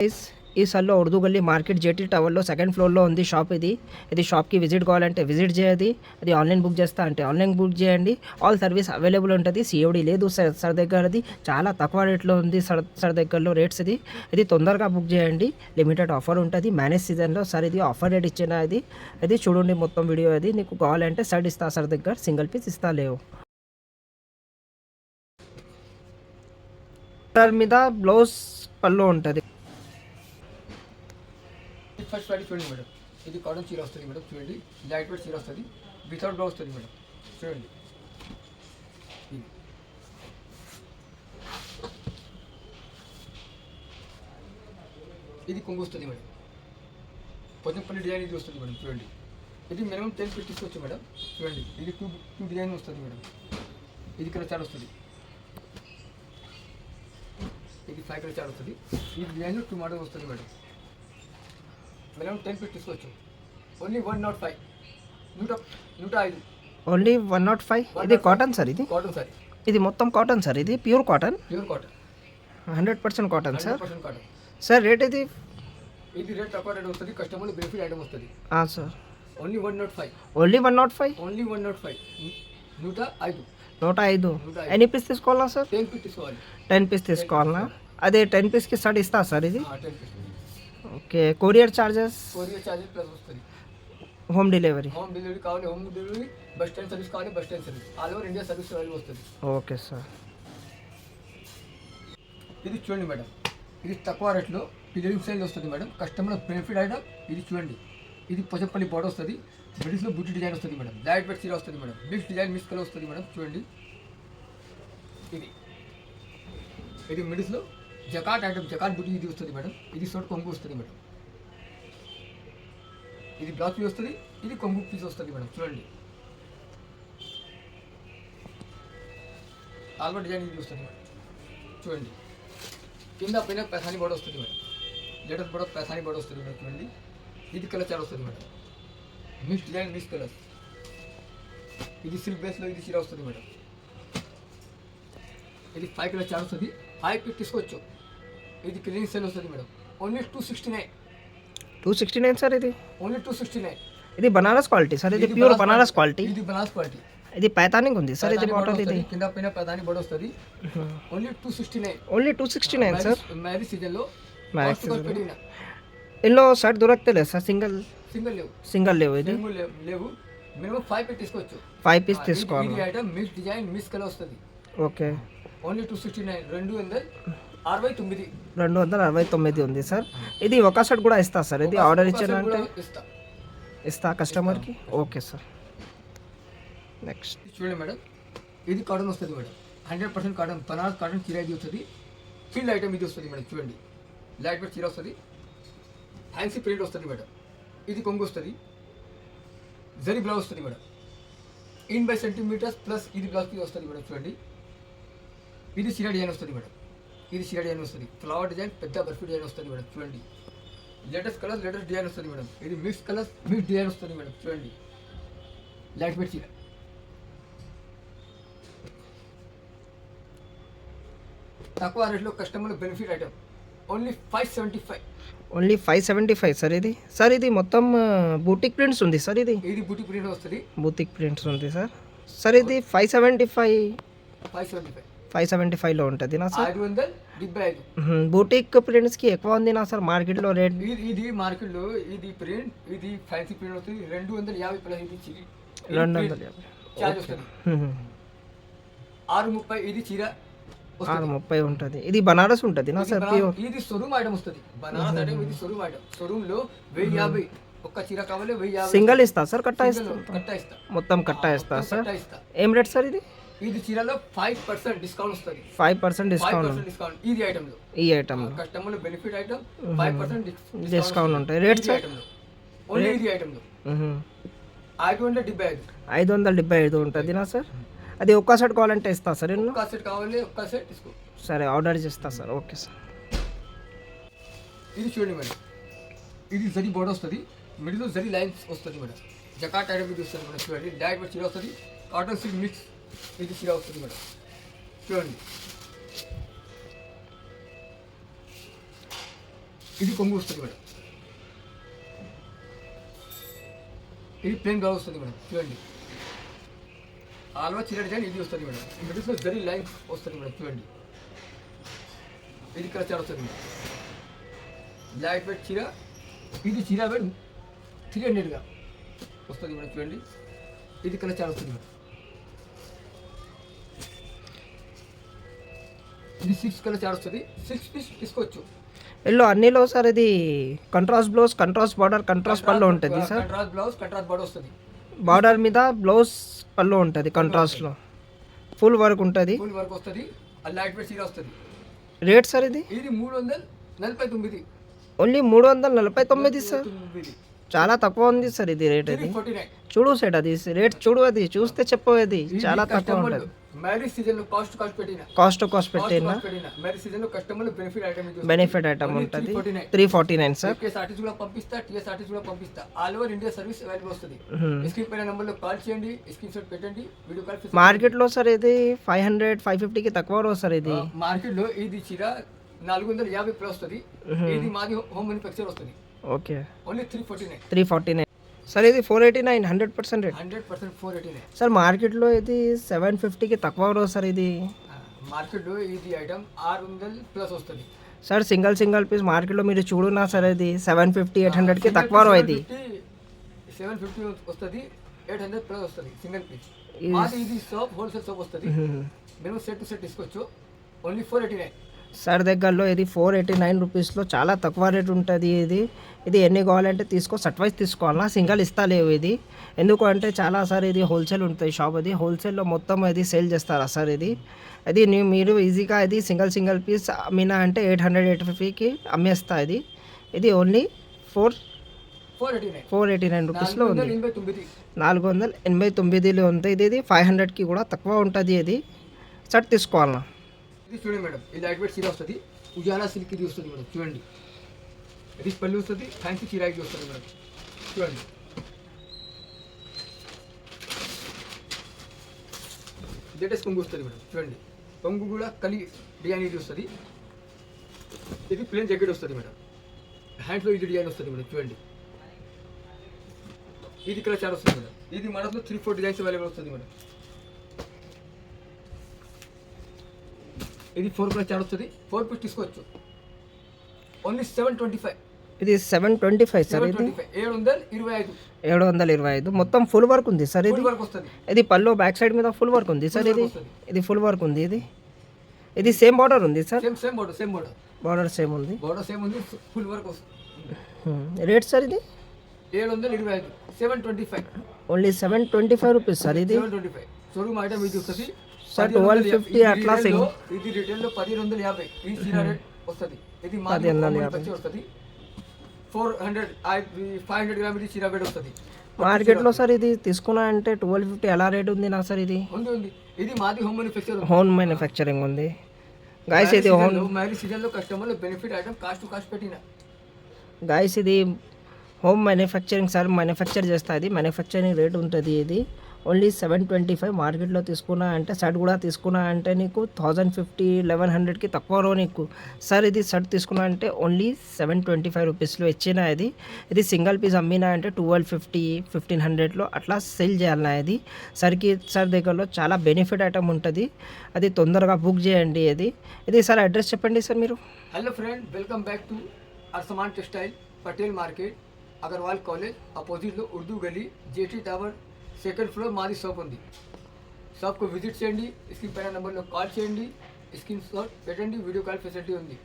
Guys ఈ సల్లో ఉర్దూ గల్లీ మార్కెట్ జేటీ టవర్లో సెకండ్ ఫ్లోర్లో ఉంది షాప్ ఇది. ఇది షాప్కి విజిట్ కావాలంటే విజిట్ చేయది అది ఆన్లైన్ బుక్ చేస్తా అంటే ఆన్లైన్ బుక్ చేయండి ఆల్ సర్వీస్ అవైలబుల్ ఉంటుంది. సిఓడి లేదు సార్ సార్ దగ్గరది. చాలా తక్కువ రేట్లో ఉంది సార్ సార్ దగ్గరలో రేట్స్ ఇది. ఇది తొందరగా బుక్ చేయండి లిమిటెడ్ ఆఫర్ ఉంటుంది. మ్యానేజ్ సీజన్లో సార్ ఇది ఆఫర్ రేట్ ఇచ్చిన ఇది. అది చూడండి మొత్తం వీడియో అది నీకు కావాలంటే సర్ట్ ఇస్తా సార్ దగ్గర. సింగిల్ పీస్ ఇస్తా లేవు. సార్ మీద బ్లౌజ్ పళ్ళు ఉంటుంది. ఫస్ట్ క్వాలిటీ చూడండి మేడం. ఇది కాటన్ చీర వస్తుంది మేడం చూడండి. లైట్ వెయిట్ చీర వస్తుంది. వితౌట్ బ్లౌజ్ వస్తుంది మేడం. చూడండి. ఇది. కొంగు వస్తుంది మేడం. పొద్దుపల్లి డిజైన్ ఇది వస్తుంది మేడం చూడండి. ఇది మినిమం టెన్ ఫీట్ తీసుకోవచ్చు మేడం చూడండి. ఇది టూ టూ డిజైన్ వస్తుంది మేడం. ఇది కలర్ చార్ట్ వస్తుంది. ఇది ఫైవ్ కలర్ చార్ట్ వస్తుంది. ఈ డిజైన్ టూ మోడల్ వస్తుంది మేడం. మినిమం టెన్ ఫీట్ తీసుకోవచ్చు ఓన్లీ వన్ నాట్ ఫైవ్ నూట నూట ఐదు. ఓన్లీ వన్ నాట్ ఫైవ్ ఇది కాటన్ సార్ ఇది? కాటన్ సారీ ఇది మొత్తం కాటన్ సార్ ఇది? Pure cotton pure cotton hundred percent cotton sir sir rate ఇది? ఇది రేట్ తక్కువ రేట్ వస్తుంది కస్టమర్ బెనిఫిట్ ఐటమ్ వస్తుంది. Sir only one nought five only one nought five only one nought five నూట ఐదు. నూట ఐదు. ఎన్ని పీస్ తీసుకోవాలా సార్ టెన్ ఫీట్ తీసుకోవాలి. టెన్ పీస్ తీసుకోవాలా? అదే టెన్ పీస్కి స్టార్ట్ ఇస్తా సార్ ఇది? Ten feet okay. Courier charges? Courier charges plus వస్తుంది. Home delivery. హోమ్ డెలివరీ కావాలి home delivery bus stand service కావాలి bus stand service. All over India service available వస్తుంది ఓకే సార్. ఇది చూడండి మేడం. ఇది తక్కువ రేట్లో పిల్లలింగ్ సైజ్ వస్తుంది మేడం. కస్టమర్ బెనిఫిట్ ఐటమ్ ఇది చూడండి. ఇది పొజపల్లి బోర్డర్ వస్తుంది. బ్రిటిష్లో బుట్టి డిజైన్ వస్తుంది మేడం. లైట్ వెయిట్ చీర వస్తుంది madam. Mix design mix colour వస్తుంది మేడం. చూడండి. ఇది. ఇది మిడిస్లో జకాట్ ఐటమ్ జకాట్ బుట్టి ఇది వస్తుంది మేడం. ఇది సోట్ కొంగు వస్తుంది మేడం. ఇది బ్లౌజ్ పీస్ వస్తుంది ఇది కొంగు పీస్ వస్తుంది మేడం. చూడండి. ఆల్బర్ డిజైన్ ఇది వస్తుంది మేడం. చూడండి. కింద పైన పెసాని బోర్డు వస్తుంది మేడం. లేటెస్ట్ బోర్డు పెసాని బోర్డు వస్తుంది మేడం. చూడండి. ఇది కలర్ చాలా వస్తుంది madam. Mix design mix colour. ఇది సిల్క్ బేస్లో ఇది చీర వస్తుంది మేడం. ఇది ఫైవ్ కలర్ చార్ వస్తుంది. పిక్ తీసుకోవచ్చు. ఇది క్లీన్ సెల్ వస్తుంది madam. Only two sixty nine two sixty nine sir ఇది? ఓన్లీ టూ సిక్స్టీ నైన్ ఇది బనారస్ క్వాలిటీ సార్ ఇది ప్యూర్ బనారస్ క్వాలిటీ. ఇది బనారస్ క్వాలిటీ. ఇది పైతానిక్ ఉంది సార్ ఇది బాటల్ ఇది. కింద పైన ప్రధాని బోర్డు వస్తుంది. Only two sixty nine only two sixty nine sir? Marriage సీజన్లో Marriage season లో. పెట్టిన. ఇందులో షర్ట్ దొరకలేదు సార్ సింగిల్ సింగిల్ లేవు. సింగిల్ లేవు ఇది? సింగిల్ లేవు లేవు. మినిమం ఫైవ్ పెట్టి తీసుకోవచ్చు. ఫైవ్ పీస్ తీసుకోవాలి. Item mix design mix colour వస్తుంది. Okay. Only two sixty nine రెండు వందల అరవై తొమ్మిది. రెండు వందల అరవై తొమ్మిది ఉంది సార్. ఇది ఒక షర్ట్ కూడా ఇస్తా సార్. ఇది ఆర్డర్ ఇచ్చానంటే ఇస్తా. ఇస్తా కస్టమర్కి? Okay sir. నెక్స్ట్ చూడండి మేడం. ఇది కాటన్ వస్తుంది madam. Hundred percent cotton Banaras cotton చీర ఇది వస్తుంది. ఫీల్డ్ ఐటమ్ ఇది వస్తుంది మేడం చూడండి. లైట్ వెయిట్ చీర వస్తుంది. ఫ్యాన్సీ ప్రింట్ వస్తుంది మేడం. ఇది కొంగు వస్తుంది. జరీ బ్లౌజ్ వస్తుంది madam. In by centimetres plus ఇది బ్లౌజ్ పీస్ వస్తుంది మేడం చూడండి. ఇది చీర డిజైన్ వస్తుంది మేడం. ఇది చీర డిజైన్ వస్తుంది. ఫ్లవర్ డిజైన్ పెద్ద బర్ఫీ డిజైన్ వస్తుంది మేడం. చూడండి. లేటెస్ట్ కలర్ లేటెస్ట్ డిజైన్ వస్తుంది మేడం. ఇది మిక్స్ కలర్స్ మిక్స్ డిజైన్ వస్తుంది మేడం. చూడండి. లైట్ వెయిట్ చీర. తక్కువ రేట్లో customer benefit item only five seventy five only five seventy five sir ఇది. సార్ ఇది మొత్తం బూటిక్ ప్రింట్స్ ఉంది సార్ ఇది. ఇది బుట్టి ప్రింట్ వస్తుంది. బూటిక్ ప్రింట్స్ ఉంది సార్ సార్ ఇది five seventy five five seventy five five seventy ఫైవ్లో ఉంటుంది నా సార్. బూటిక్ ప్రింట్స్కి ఎక్కువ ఉంది నా సార్ మార్కెట్లో రేట్. ఇది మార్కెట్లో ఇది ప్రింట్ ఇది ఫ్యాన్సీ ప్రింట్ వస్తుంది. రెండు వందల యాభై ప్లస్ ఇది చిరి. రెండు వందల యాభై. ఆరు ముప్పై ఇది చీర ఆరు ముప్పై ఉంటుంది. ఇది బనారస్ ఉంటుంది నా సార్ ఇది షోరూమ్ ఐటమ్ వస్తుంది. బనారస్ ఐటమ్ ఇది షోరూమ్ ఐటమ్ వెయ్యి యాభై. ఒక్క చీర కావాలి వెయ్యి సింగిల్ ఇస్తా సార్ కట్టా ఇస్తా. కట్టా ఇస్తా. మొత్తం కట్టా ఇస్తా సార్. ఏం రేట్ సార్ ఇది? ఇది చీరలో ఫైవ్ పర్సెంట్ డిస్కౌంట్ వస్తుంది. ఫైవ్ పర్సెంట్ డిస్కౌంట్ డిస్కౌంట్ ఇది ఐటమ్లో. ఈ item customer benefit item five percent discount ఉంటాయి. రేట్ సార్ ఓన్లీ ఇది ఐటమ్లో. ఐదు వందల డెబ్బై ఐదు. ఐదు వందల డెబ్బై ఐదు ఉంటుంది నా సార్ అది ఒక్క సెట్ కావాలంటే ఇస్తా సార్ ఒక్క సెట్ కావాలి ఒక్క సెట్ తీసుకో. సరే ఆర్డర్ చేస్తా సార్ ఓకే సార్ ఇది చూడండి మేడం. ఇది జరీ బోర్డర్ వస్తుంది. మిడిల్ జరీ లైన్స్ వస్తుంది మేడం. జకాట్ ఐటమ్ ఇది వస్తుంది మేడం చూడండి డైరెక్ట్ చీర వస్తుంది. కాటన్ సిల్క్ మిక్స్ ఇది చీర వస్తుంది మేడం చూడండి ఇది కొంగు వస్తుంది మేడం ఇది ప్లేన్ బ్లౌజ్ వస్తుంది మేడం చూడండి ఆల్వా చీర డిజైన్ ఇది వస్తుంది మేడం మిడిల్స్లో జరీ లైన్ వస్తుంది మేడం చూడండి ఇది కలర్ వస్తుంది మేడం లైట్ వెయిట్ చీర ఇది చీర వెయిట్ త్రీ హండ్రెడ్గా వస్తుంది మేడం చూడండి ఇది కలర్ చాలా వస్తుంది మేడం ఇది సిక్స్ కలర్ చాలా వస్తుంది. సిక్స్ పీస్ తీసుకోవచ్చు ఎల్లో అన్నిలో సార్ ఇది contrast blouse contrast border contrast పళ్ళు ఉంటుంది sir. Contrast blouse contrast body వస్తుంది. బార్డర్ మీద బ్లౌజ్ పళ్ళు ఉంటుంది కంట్రాస్ట్లో ఫుల్ వర్క్ ఉంటుంది. ఫుల్ వర్క్ వస్తుంది. అది లైట్ వెయిట్ చీర వస్తుంది. రేట్ సార్ ఇది? ఇది మూడు వందల నలభై తొమ్మిది. ఓన్లీ మూడు వందల నలభై తొమ్మిది సార్. చాలా తక్కువ ఉంది సార్ ఇది రేట్ అది చూడు సెట్ అది. రేట్ చూడు అది. చూస్తే చెప్పేది చాలా తక్కువ ఉంటుంది. మ్యారేజ్ సీజన్లో కాస్ట్ కాస్ట్ పెట్టిన. కాస్ట్ కాస్ట్ పెట్టిన? మ్యారేజ్ సీజన్లో customer benefit item benefit item ఉంటుంది. Three forty nine sir TSRTC కూడా పంపిస్తా టీఎస్ఆర్టీసీ కూడా పంపిస్తా. All over India service available వస్తుంది. స్క్రీన్ పైన నెంబర్లో కాల్ చేయండి స్క్రీన్ షాట్ పెట్టండి వీడియో కాల్ మార్కెట్లో సార్ ఇది ఫైవ్ హండ్రెడ్ ఫైవ్ ఫిఫ్టీకి తక్కువ రోజు సార్ ఇది. మార్కెట్లో ఇది చీర నాలుగు వందల యాభై ప్లస్ వస్తుంది. ఇది మాది హోమ్ మ్యానుఫ్యాక్చర్ వస్తుంది. Okay. Only three forty nine three forty nine sir ఇది four eighty nine hundred percent rate hundred percent four eighty nine sir మార్కెట్లో ఇది సెవెన్ ఫిఫ్టీకి తక్కువ రోజు సార్ ఇది. మార్కెట్లో ఇది ఐటమ్ ఆరు వందల ప్లస్ వస్తుంది. సార్ సింగల్ సింగల్ పీస్ మార్కెట్లో మీరు చూడున్నా సార్ ఇది సెవెన్ ఫిఫ్టీ ఎయిట్ హండ్రెడ్కి తక్కువ ఇది. సెవెన్ ఫిఫ్టీ వస్తుంది ఎయిట్ హండ్రెడ్ ప్లస్ వస్తుంది సింగిల్ పీస్. మాది ఇది షాప్ హోల్సేల్ షాప్ వస్తుంది. మేము. సెట్ టు సెట్ తీసుకోవచ్చు. Only four eighty nine sir దగ్గరలో ఇది ఫోర్ ఎయిటీ నైన్ రూపీస్లో చాలా తక్కువ రేట్ ఉంటుంది ఇది. ఇది ఎన్ని కావాలంటే తీసుకో సర్వైజ్ తీసుకోవాలా? సింగల్ ఇస్తా లేవు ఇది. ఎందుకు అంటే చాలా సార్ ఇది హోల్సేల్ ఉంటుంది షాప్ అది. హోల్సేల్లో మొత్తం ఇది సేల్ చేస్తారా సార్ ఇది? అది మీరు ఈజీగా ఇది సింగల్ సింగల్ పీస్ అమ్మినా అంటే ఎయిట్ హండ్రెడ్ ఎయిట్ ఫిఫ్టీకి అమ్మేస్తా ఇది. ఇది only four four eighty nine. Four eighty nine రూపీస్లో ఉంది. నాలుగు వందల ఎనభై తొమ్మిదిలో ఉంది. ఇది ఇది ఫైవ్ హండ్రెడ్కి కూడా తక్కువ ఉంటుంది ఇది. షర్ట్ తీసుకోవాలన్నా ఇది చూడండి మేడం. ఇది లైట్ వెయిట్ చీర వస్తుంది. ఉజాలా సిల్క్ ఇది వస్తుంది మేడం. చూడండి. ఇది పళ్ళు వస్తుంది. ఫ్యాన్సీ చీర ఇది వస్తుంది మేడం. చూడండి. లేటెస్ట్ కొంగు వస్తుంది మేడం. చూడండి. కొంగు కూడా కలి డిజైన్ ఇది వస్తుంది. ఇది ప్లేన్ జాకెట్ వస్తుంది మేడం. హ్యాండ్స్లో ఇది డిజైన్ వస్తుంది మేడం. చూడండి. ఇది ఇక్కడ చాలా వస్తుంది మేడం. ఇది మనసులో త్రీ ఫోర్ డిజైన్స్ అవైలబుల్ వస్తుంది మేడం. ఇది ఫోర్ కలర్ చార్ట్ వస్తుంది ఫోర్ పీస్ తీసుకోవచ్చు. ఓన్లీ సెవెన్ ట్వంటీ ఫైవ్ ఇది సెవెన్ ట్వంటీ ఫైవ్ సార్ ఇది. ఏడు వందల ఇరవై ఐదు. ఏడు వందల ఇరవై ఐదు. మొత్తం ఫుల్ వర్క్ ఉంది సార్ ఇది. వర్క్ వస్తుంది. ఇది పళ్ళు బ్యాక్ సైడ్ మీద ఫుల్ వర్క్ ఉంది సార్ ఇది. ఇది ఫుల్ వర్క్ ఉంది ఇది. ఇది సేమ్ బార్డర్ ఉంది sir. Same same border same border border same ఉంది. బోర్డర్ సేమ్ ఉంది ఫుల్ వర్క్ వస్తుంది. రేట్ సార్ ఇది? ఏడు వందల ఇరవై ఐదు. Seven twenty five only seven twenty five rupees sir ఇది. Seven twenty five showroom item ఇది వస్తుంది. Sir, 1250 అట్లా retail sing- లో- ఇది రిటైల్లో పదిహేను వందల యాభై ఈ చీర రేట్ వస్తుంది. ఇది యాభై. వస్తుంది. Four hundred five hundred gram ఇది చీర రేట్ వస్తుంది. మార్కెట్లో సార్. ఇది తీసుకున్నా అంటే ట్వెల్వ్ ఫిఫ్టీ ఎలా రేట్ ఉంది నా సార్ ఇది? ఉంది ఉంది. ఇది మాది హోమ్ మ్యానుఫ్యాక్చర్ హోమ్ మ్యానుఫ్యాక్చరింగ్ ఉంది. గాయస్ ఇది హోమ్ మ్యారేజ్ సీజన్లో customer benefit item cost cost పెట్టిన. గాయస్ ఇది హోమ్ మ్యానుఫ్యాక్చరింగ్ సార్ మ్యానుఫ్యాక్చర్ చేస్తా ఇది. మ్యానుఫ్యాక్చరింగ్ రేట్ ఉంటుంది ఇది. ఓన్లీ సెవెన్ ట్వంటీ ఫైవ్ మార్కెట్లో తీసుకున్నా అంటే షర్ట్ కూడా తీసుకున్నా అంటే నీకు థౌజండ్ ఫిఫ్టీ లెవెన్ హండ్రెడ్కి తక్కువలో నీకు. సార్ ఇది షర్ట్ తీసుకున్నా అంటే ఓన్లీ సెవెన్ ట్వంటీ ఫైవ్ రూపీస్లో ఇచ్చిన ఇది? ఇది సింగిల్ పీస్ అమ్మినా అంటే ట్వెల్వ్ ఫిఫ్టీ ఫిఫ్టీన్ హండ్రెడ్లో అట్లా సెల్ చేయాలన్నా ఇది? సార్కి సార్ దగ్గరలో చాలా బెనిఫిట్ ఐటమ్ ఉంటుంది. అది తొందరగా బుక్ చేయండి ఇది. ఇది సార్ అడ్రస్ చెప్పండి సార్ మీరు. Hello friend welcome back to Arsaman textile Patel market Agarwal college అపోజిట్లో Urdu Gali JT tower second floor మాది షాప్ ఉంది. షాప్కు విజిట్ చేయండి స్క్రీన్ పైన నెంబర్లో కాల్ చేయండి స్క్రీన్ షాట్ పెట్టండి వీడియో కాల్ ఫెసిలిటీ ఉంది.